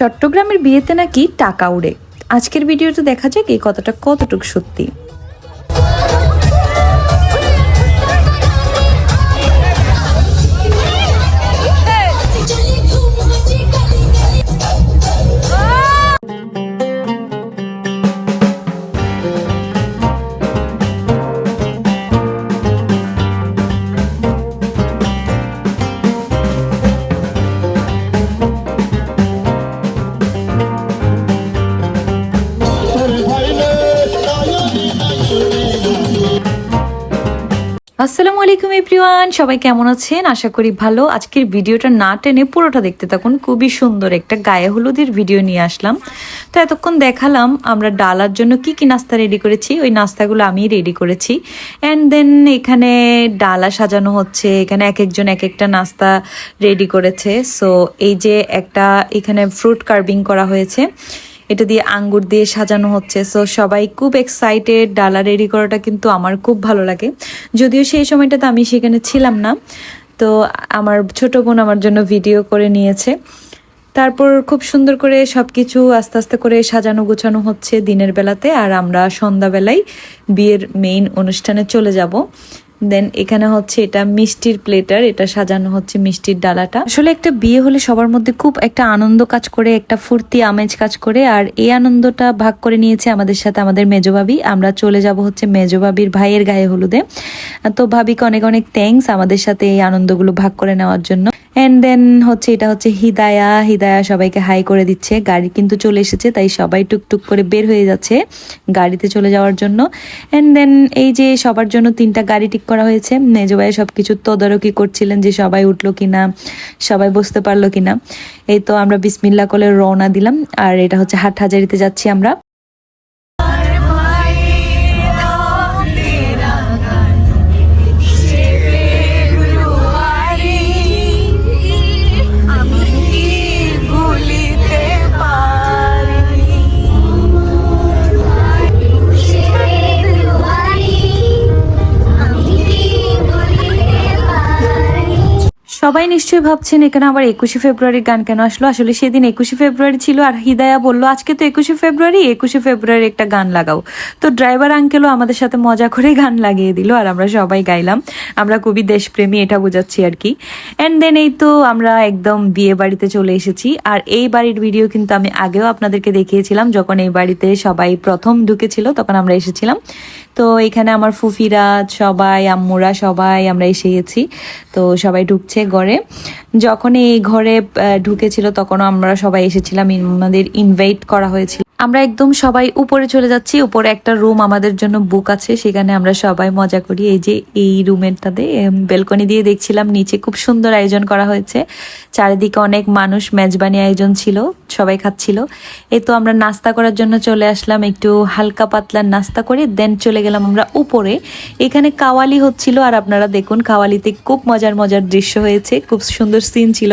চট্টগ্রামের বিয়েতে নাকি টাকা উড়ে। আজকের ভিডিওতে দেখা যাক এই কথাটা কতটুকু সত্যি। আসসালামু আলাইকুম, এভরিওয়ান। সবাই কেমন আছেন? আশা করি ভালো। আজকের ভিডিওটা না টেনে পুরোটা দেখতে থাকুন। খুবই সুন্দর একটা গায়ে হলুদের ভিডিও নিয়ে আসলাম। তো এতক্ষণ দেখালাম আমরা ডালার জন্য কি কি নাস্তা রেডি করেছি। ওই নাস্তাগুলো আমি রেডি করেছি। অ্যান্ড দেন এখানে ডালা সাজানো হচ্ছে। এখানে এক একজন এক একটা নাস্তা রেডি করেছে। সো এই যে একটা এখানে ফ্রুট কার্ভিং করা হয়েছে। এটা দিয়ে আঙ্গুর দিয়ে সাজানো হচ্ছে। সো সবাই খুব এক্সাইটেড ডালা রেডি করাটা কিন্তু আমার খুব ভালো লাগে। যদিও সেই সময়টাতে আমি সেখানে ছিলাম না। তো আমার ছোট বোন আমার জন্য ভিডিও করে নিয়েছে। তারপর খুব সুন্দর করে সব কিছু আস্তে আস্তে করে সাজানো গোছানো হচ্ছে দিনের বেলাতে। আর আমরা সন্ধ্যাবেলায় বিয়ের মেইন অনুষ্ঠানে চলে যাব। দেন এখানে হচ্ছে এটা মিষ্টির প্লেটার এটা সাজানো হচ্ছে মিষ্টির ডালাটা। আসলে একটা বিয়ে হলে সবার মধ্যে খুব একটা আনন্দ কাজ করে, একটা ফুর্তি, আমেজ কাজ করে, আর এই আনন্দটা ভাগ করে নিয়েছে আমাদের সাথে আমাদের মেজবাবি আমরা চলে যাব হচ্ছে মেজবাবির ভাইয়ের গায়ে হলুদে। তো ভাবিকে অনেক অনেক থ্যাংকস আমাদের সাথে এই আনন্দগুলো ভাগ করে নেওয়ার জন্য। অ্যান্ড দেন হচ্ছে এটা হচ্ছে হিদায়া। হিদায়া সবাইকে হাই করে দিচ্ছে। গাড়ি কিন্তু চলে এসেছে, তাই সবাই টুকটুক করে বের হয়ে যাচ্ছে গাড়িতে চলে যাওয়ার জন্য। অ্যান্ড দেন এই যে সবার জন্য তিনটা গাড়ি ঠিক করা হয়েছে, মেজো ভাই সব কিছু তদারকি করছিলেন যে সবাই উঠল কিনা, সবাই বসতে পারল কিনা। এই তো আমরা বিসমিল্লা করে রওনা দিলাম। আর এটা হচ্ছে হাট হাজারিতে যাচ্ছি আমরা। সবাই নিশ্চয়ই ভাবছেন এখানে আবার একুশে ফেব্রুয়ারির গান কেন আসলো? আসলে সেদিন একুশে ফেব্রুয়ারি ছিল আর হিদায়া বলল, আজকে তো একুশে ফেব্রুয়ারি একুশে ফেব্রুয়ারি একটা গান লাগাও। তো ড্রাইভার আঙ্কেলও আমাদের সাথে মজা করে গান লাগিয়ে দিল আর আমরা সবাই গাইলাম। আমরা খুবই দেশপ্রেমী, এটা বোঝাচ্ছি আর কি। অ্যান্ড দেন এই তো আমরা একদম বিয়ে বাড়িতে চলে এসেছি। আর এই বাড়ির ভিডিও কিন্তু আমি আগেও আপনাদেরকে দেখিয়েছিলাম, যখন এই বাড়িতে সবাই প্রথম ঢুকেছিল, তখন আমরা এসেছিলাম। তো এখানে আমার ফুফিরা, সবাই, আম্মুরা সবাই আমরা এসে গেছি। তো সবাই ঢুকছে ঘরে। যখন এই ঘরে ঢুকেছিল তখনও আমরা সবাই এসেছিলাম। আমাদের ইনভাইট করা হয়েছিল। আমরা একদম সবাই উপরে চলে যাচ্ছি। উপরে একটা রুম আমাদের জন্য বুক আছে, সেখানে আমরা সবাই মজা করি। এই যে এই রুমেরটাতে বেলকনি দিয়ে দেখছিলাম, নিচে খুব সুন্দর আয়োজন করা হয়েছে। চারিদিকে অনেক মানুষ, মেজবানি আয়োজন ছিল, সবাই খাচ্ছিল। এই তো আমরা নাস্তা করার জন্য চলে আসলাম, একটু হালকা পাতলা নাস্তা করে দেন চলে গেলাম আমরা উপরে। এখানে কাওয়ালি হচ্ছিল, আর আপনারা দেখুন, কাওয়ালিতে খুব মজার মজার দৃশ্য হয়েছে, খুব সুন্দর সিন ছিল।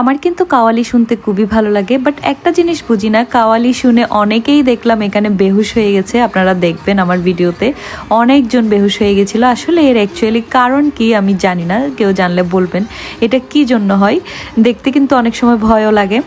আমার কিন্তু কাওয়ালি শুনতে খুবই ভালো লাগে বাট একটা জিনিস বুঝি না, কাওয়ালি শুনে অনেকেই দেখলাম এখানে বেহুশ হয়ে গেছে, আপনারা দেখবেন আমার ভিডিওতে, অনেকজন বেহুশ হয়ে গেছিল। আসলে এর অ্যাকচুয়ালি কারণ কি আমি জানি না, কেউ জানলে বলবেন, এটা কি জন্য হয়? দেখতে কিন্তু অনেক সময় ভয়ও লাগে।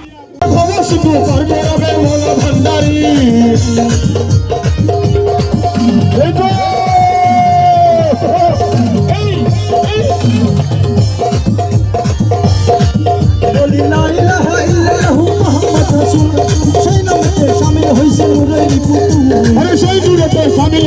এই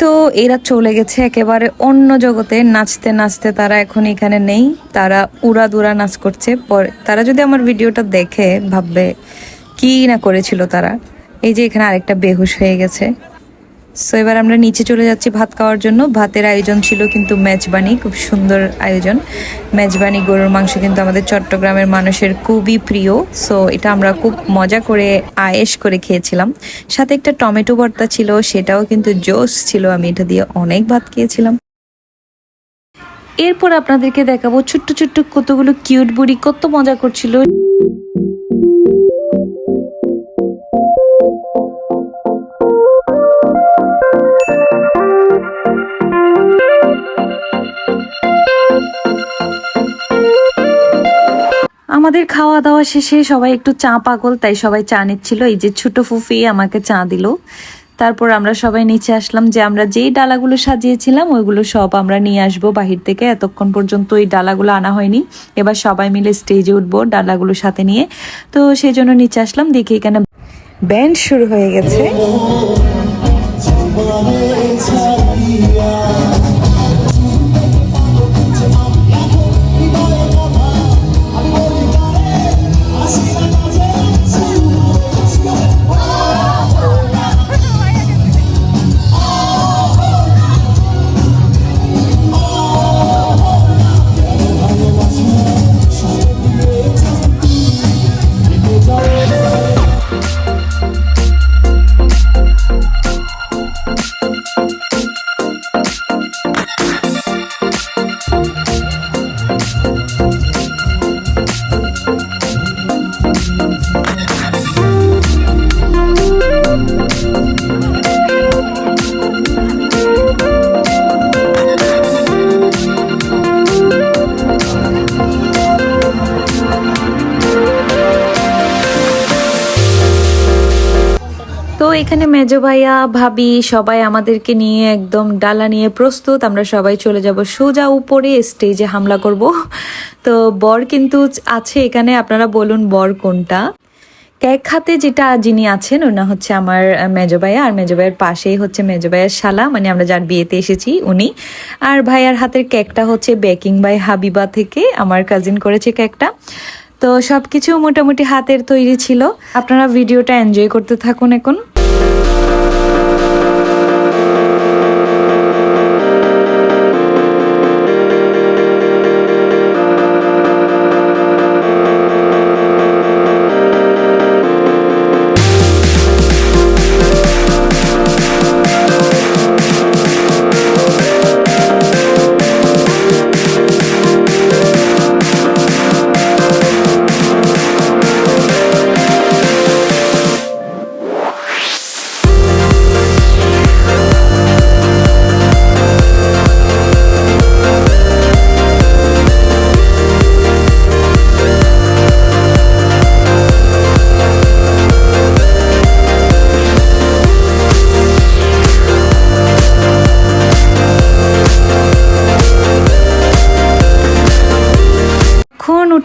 তো এরা চলে গেছে একেবারে অন্য জগতে। নাচতে নাচতে তারা এখন এখানে নেই। তারা উড়া দুরা নাচ করছে। পরে তারা যদি আমার ভিডিওটা দেখে, ভাববে, কি না করেছিল তারা? এই যে এখানে আরেকটা বেহুশ হয়ে গেছে। সো এবার আমরা নিচে চলে যাচ্ছি ভাত খাওয়ার জন্য। ভাতের আয়োজন ছিল কিন্তু মেজবানি, খুব সুন্দর আয়োজন। মেজবানি গরুর মাংস কিন্তু আমাদের চট্টগ্রামের মানুষের খুবই প্রিয়। সো এটা আমরা খুব মজা করে, আয়েশ করে খেয়েছিলাম। সাথে একটা টমেটো ভর্তা ছিল, সেটাও কিন্তু জোস ছিল। আমি এটা দিয়ে অনেক ভাত খেয়েছিলাম। এরপর আপনাদেরকে দেখাবো ছোট্ট ছোট্ট কতগুলো কিউট বুড়ি কত মজা করছিল। আমাদের খাওয়া দাওয়া শেষে সবাই একটু চা পাগল, তাই সবাই চা নিচ্ছিল। এই যে ছোট ফুফি আমাকে চা দিল। তারপর আমরা সবাই নিচে আসলাম যে আমরা যেই ডালাগুলো সাজিয়েছিলাম, ওইগুলো সব আমরা নিয়ে আসব বাহির থেকে। এতক্ষণ পর্যন্ত ওই ডালাগুলো আনা হয়নি। এবার সবাই মিলে স্টেজে উঠবো ডালাগুলো সাথে নিয়ে। তো সেই জন্য নিচে আসলাম, দেখি এখানে ব্যান্ড শুরু হয়ে গেছে। এখানে মেজো ভাইয়া, ভাবি সবাই আমাদেরকে নিয়ে একদম ডালা নিয়ে প্রস্তুত। আমরা সবাই চলে যাব সোজা উপরে স্টেজে হামলা করব। তো বর কিন্তু আছে এখানে, আপনারা বলুন বর কোনটা? কেক খাতে যেটা যিনি আছেন, ওনা হচ্ছে আমার মেজো ভাইয়া, আর মেজো ভাইয়ের পাশেই হচ্ছে মেজো ভাইয়ের শালা মানে আমরা যার বিয়েতে এসেছি উনি। আর ভাইয়ার হাতের কেকটা হচ্ছে বেকিং বাই হাবিবা থেকে, আমার কাজিন করেছে কেকটা। তো সবকিছু মোটামুটি হাতের তৈরি ছিল। আপনারা ভিডিওটা এনজয় করতে থাকুন এখন।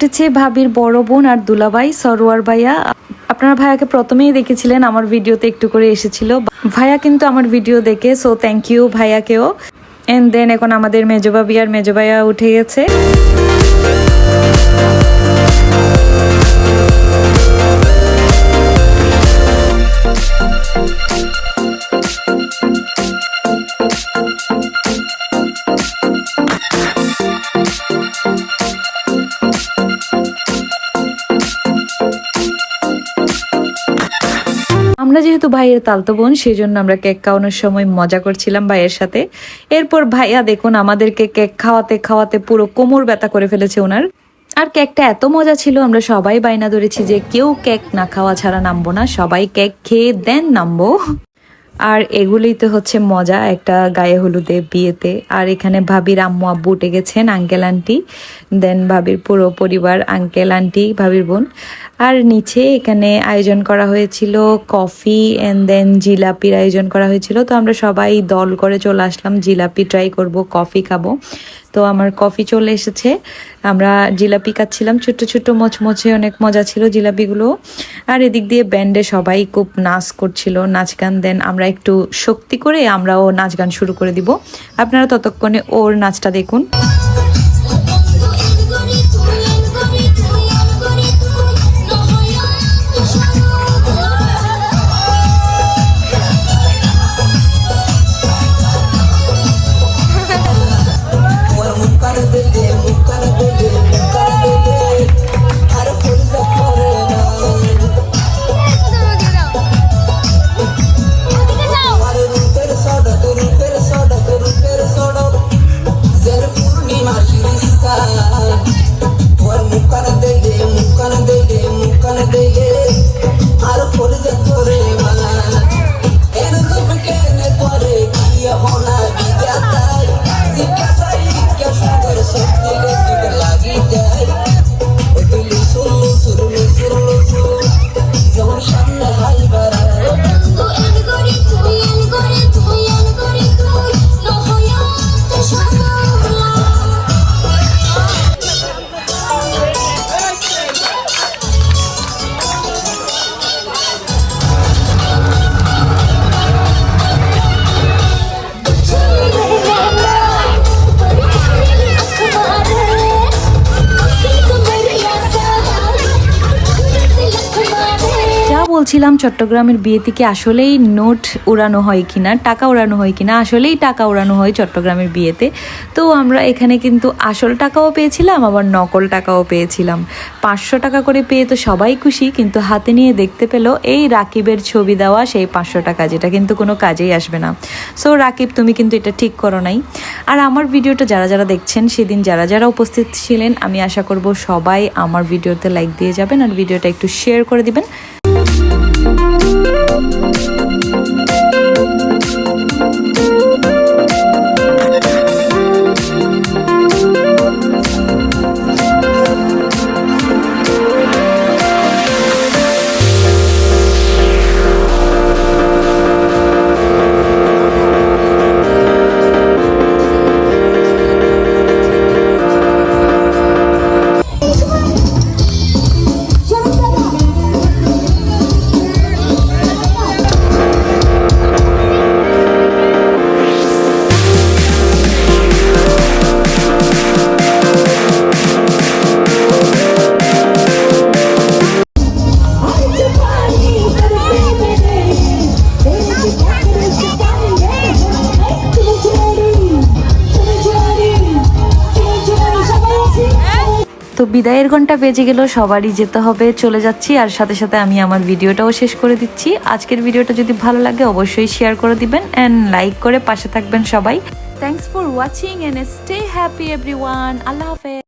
উঠেছে ভাবির বড় বোন আর দুলাভাই, সরোয়ার ভাইয়া। আপনারা ভাইয়াকে প্রথমেই দেখেছিলেন, আমার ভিডিওতে একটু করে এসেছিল। ভাইয়া কিন্তু আমার ভিডিও দেখে সো থ্যাংক ইউ ভাইয়াকেও। এন্ড দেন এখন আমাদের মেজবাবি আর মেজোবাইয়া উঠে গেছে। আমরা যেহেতু ভাইয়ের তালতো বোন সেই জন্য আমরা কেক খাওয়ানোর সময় মজা করছিলাম ভাইয়ের সাথে। এরপর ভাইয়া দেখুন আমাদেরকে কেক খাওয়াতে খাওয়াতে পুরো কোমর ব্যথা করে ফেলেছে ওনার। আর কেকটা এত মজা ছিল, আমরা সবাই বাইনা ধরেছি যে কেউ কেক না খাওয়া ছাড়া নামবো না, সবাই কেক খেয়ে দেন নামবো। আর এগুলোই তো হচ্ছে মজা, একটা গায়ে হলুদে বিয়েতে। আর এখানে ভাবির আম্মু আব্বু উঠে গেছেন আঙ্কেল আন্টি দেন ভাবির পুরো পরিবার আঙ্কেল আন্টি ভাবির বোন। আর নিচে এখানে আয়োজন করা হয়েছিল কফি অ্যান্ড দেন জিলাপির আয়োজন করা হয়েছিল। তো আমরা সবাই দল করে চলে আসলাম, জিলাপি ট্রাই করব কফি খাব। তো আমার কফি চলে এসেছে। আমরা জিলাপি কাচ্ছিলাম ছোট্ট ছোট্ট মচমচে অনেক মজা ছিল জিলাপিগুলো। আর এদিক দিয়ে ব্যান্ডে সবাই খুব নাচ করছিল, নাচ গান দেন। আমরা একটু শক্তি করে আমরাও নাচ গান শুরু করে দিব। আপনারা ততক্ষণে ওর নাচটা দেখুন। বলছিলাম চট্টগ্রামের বিয়েতে কি আসলেই নোট উড়ানো হয় কিনা, টাকা উড়ানো হয় কিনা, আসলেই টাকা উড়ানো হয় চট্টগ্রামের বিয়েতে। তো আমরা এখানে কিন্তু আসল টাকাও পেয়েছিলাম, আবার নকল টাকাও পেয়েছিলাম। পাঁচশো টাকা করে পেয়ে তো সবাই খুশি, কিন্তু হাতে নিয়ে দেখতে পেল এই রাকিবের ছবি দেওয়া সেই পাঁচশো টাকা, যেটা কিন্তু কোনো কাজেই আসবে না। সো রাকিব, তুমি কিন্তু এটা ঠিক করো নাই। আর আমার ভিডিওটা যারা যারা দেখছেন, সেদিন যারা যারা উপস্থিত ছিলেন, আমি আশা করব সবাই আমার ভিডিওতে লাইক দিয়ে যাবেন, আর ভিডিওটা একটু শেয়ার করে দিবেন। বিদায়ের ঘণ্টা বেজে গেল, সবারই যেতে হবে, চলে যাচ্ছি। আর সাথে সাথে আমি আমার ভিডিওটাও শেষ করে দিচ্ছি। আজকের ভিডিওটা যদি ভালো লাগে, অবশ্যই শেয়ার করে দিবেন অ্যান্ড লাইক করে পাশে থাকবেন সবাই। Thanks for watching and stay happy everyone আল্লাহ হাফেজ।